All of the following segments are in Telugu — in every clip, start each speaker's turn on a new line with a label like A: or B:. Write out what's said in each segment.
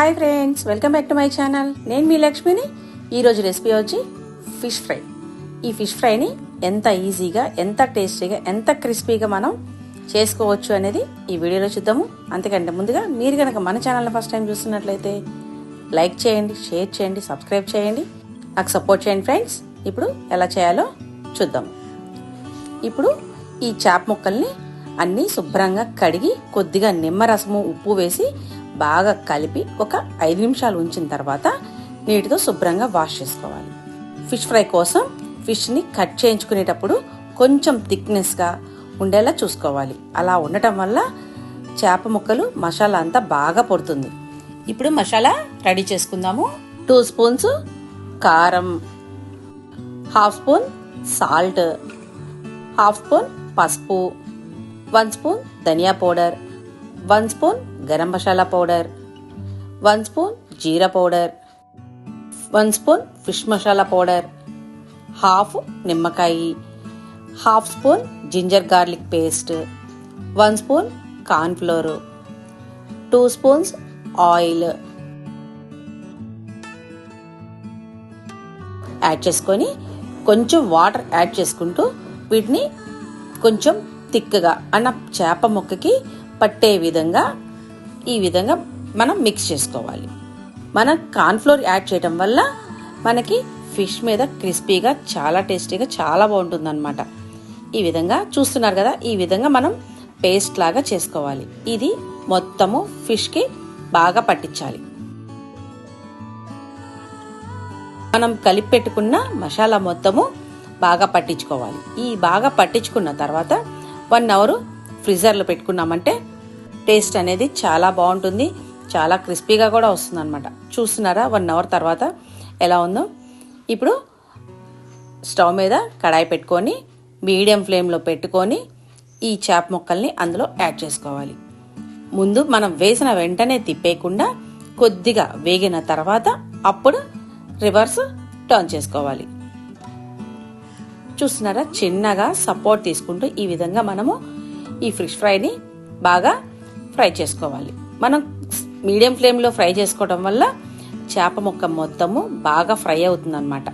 A: Hi friends welcome back to my channel నేను మీ లక్ష్మిని. ఈరోజు రెసిపీ వచ్చి ఫిష్ ఫ్రై ఈ ఫిష్ ఫ్రైని ఎంత ఈజీగా ఎంత టేస్టీగా ఎంత క్రిస్పీగా మనం చేసుకోవచ్చు అనేది ఈ వీడియోలో చూద్దాము. అంతకంటే ముందుగా మీరు కనుక మన ఛానల్ని ఫస్ట్ టైం చూస్తున్నట్లయితే లైక్ చేయండి షేర్ చేయండి సబ్స్క్రైబ్ చేయండి. నాకు సపోర్ట్ చేయండి ఫ్రెండ్స్ ఇప్పుడు ఎలా చేయాలో చూద్దాం. ఇప్పుడు ఈ చేప ముక్కల్ని అన్నీ శుభ్రంగా కడిగి కొద్దిగా నిమ్మరసము ఉప్పు వేసి బాగా కలిపి ఒక ఐదు నిమిషాలు ఉంచిన తర్వాత నీటితో శుభ్రంగా వాష్ చేసుకోవాలి. ఫిష్ ఫ్రై కోసం ఫిష్ని కట్ చేయించుకునేటప్పుడు కొంచెం థిక్నెస్గా ఉండేలా చూసుకోవాలి. అలా ఉండటం వల్ల చేప ముక్కలు మసాలా అంతా బాగా పడుతుంది. ఇప్పుడు మసాలా రెడీ చేసుకుందాము. టూ స్పూన్స్ కారం half spoon salt half spoon పసుపు one spoon dhaniya powder one spoon garam masala powder one spoon jeera powder one spoon fish masala powder half నిమ్మకాయ half spoon ginger garlic paste one spoon cornflour two spoons oil add చేసుకొని కొంచెం వాటర్ యాడ్ చేసుకుంటూ వీటిని కొంచెం తిక్కగా అన్న చేప ముక్కకి పట్టే విధంగా ఈ విధంగా మనం మిక్స్ చేసుకోవాలి. మనం కార్న్ఫ్లోర్ యాడ్ చేయడం వల్ల మనకి ఫిష్ మీద క్రిస్పీగా చాలా టేస్టీగా చాలా బాగుంటుందన్నమాట. ఈ విధంగా చూస్తున్నారు కదా ఈ విధంగా మనం పేస్ట్ లాగా చేసుకోవాలి. ఇది మొత్తము ఫిష్కి బాగా పట్టించాలి. మనం కలిపి పెట్టుకున్న మసాలా మొత్తము బాగా పట్టించుకోవాలి. ఈ బాగా పట్టించుకున్న తర్వాత వన్ అవర్ ఫ్రీజర్లో పెట్టుకున్నామంటే టేస్ట్ అనేది చాలా బాగుంటుంది. చాలా క్రిస్పీగా కూడా వస్తుంది అనమాట చూస్తున్నారా? వన్ అవర్ తర్వాత ఎలా ఉందో. ఇప్పుడు స్టవ్ మీద కడాయి పెట్టుకొని మీడియం ఫ్లేమ్లో పెట్టుకొని ఈ చేప ముక్కల్ని అందులో యాడ్ చేసుకోవాలి. ముందు మనం వేసిన వెంటనే తిప్పేయకుండా కొద్దిగా వేగిన తర్వాత అప్పుడు రివర్స్ టర్న్ చేసుకోవాలి. చూస్తున్నారా? చిన్నగా సపోర్ట్ తీసుకుంటూ ఈ విధంగా మనము ఈ ఫిష్ ఫ్రైని బాగా ఫ్రై చేసుకోవాలి. మనం మీడియం ఫ్లేమ్లో ఫ్రై చేసుకోవడం వల్ల చేప ముక్క మొత్తము బాగా ఫ్రై అవుతుందన్నమాట.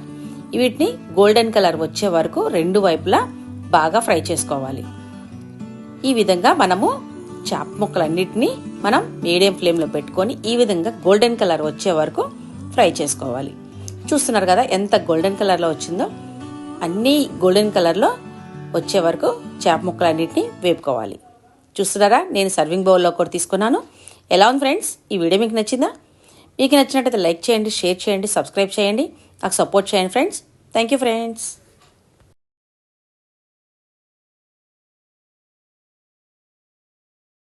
A: వీటిని గోల్డెన్ కలర్ వచ్చే వరకు రెండు వైపులా బాగా ఫ్రై చేసుకోవాలి. ఈ విధంగా మనము చేప ముక్కలన్నిటినీ మనం మీడియం ఫ్లేమ్లో పెట్టుకొని ఈ విధంగా గోల్డెన్ కలర్ వచ్చే వరకు ఫ్రై చేసుకోవాలి. చూస్తున్నారు కదా ఎంత గోల్డెన్ కలర్లో వచ్చిందో? అన్నీ గోల్డెన్ కలర్లో వచ్చే వరకు చేప ముక్కలన్నిటినీ వేపుకోవాలి. చూస్తున్నారా? నేను సర్వింగ్ బౌల్లో కూడా తీసుకున్నాను. ఎలా ఉంది ఫ్రెండ్స్ ఈ వీడియో మీకు నచ్చిందా? మీకు నచ్చినట్టయితే లైక్ చేయండి షేర్ చేయండి సబ్స్క్రైబ్ చేయండి. నాకు సపోర్ట్ చేయండి ఫ్రెండ్స్ థ్యాంక్ యూ ఫ్రెండ్స్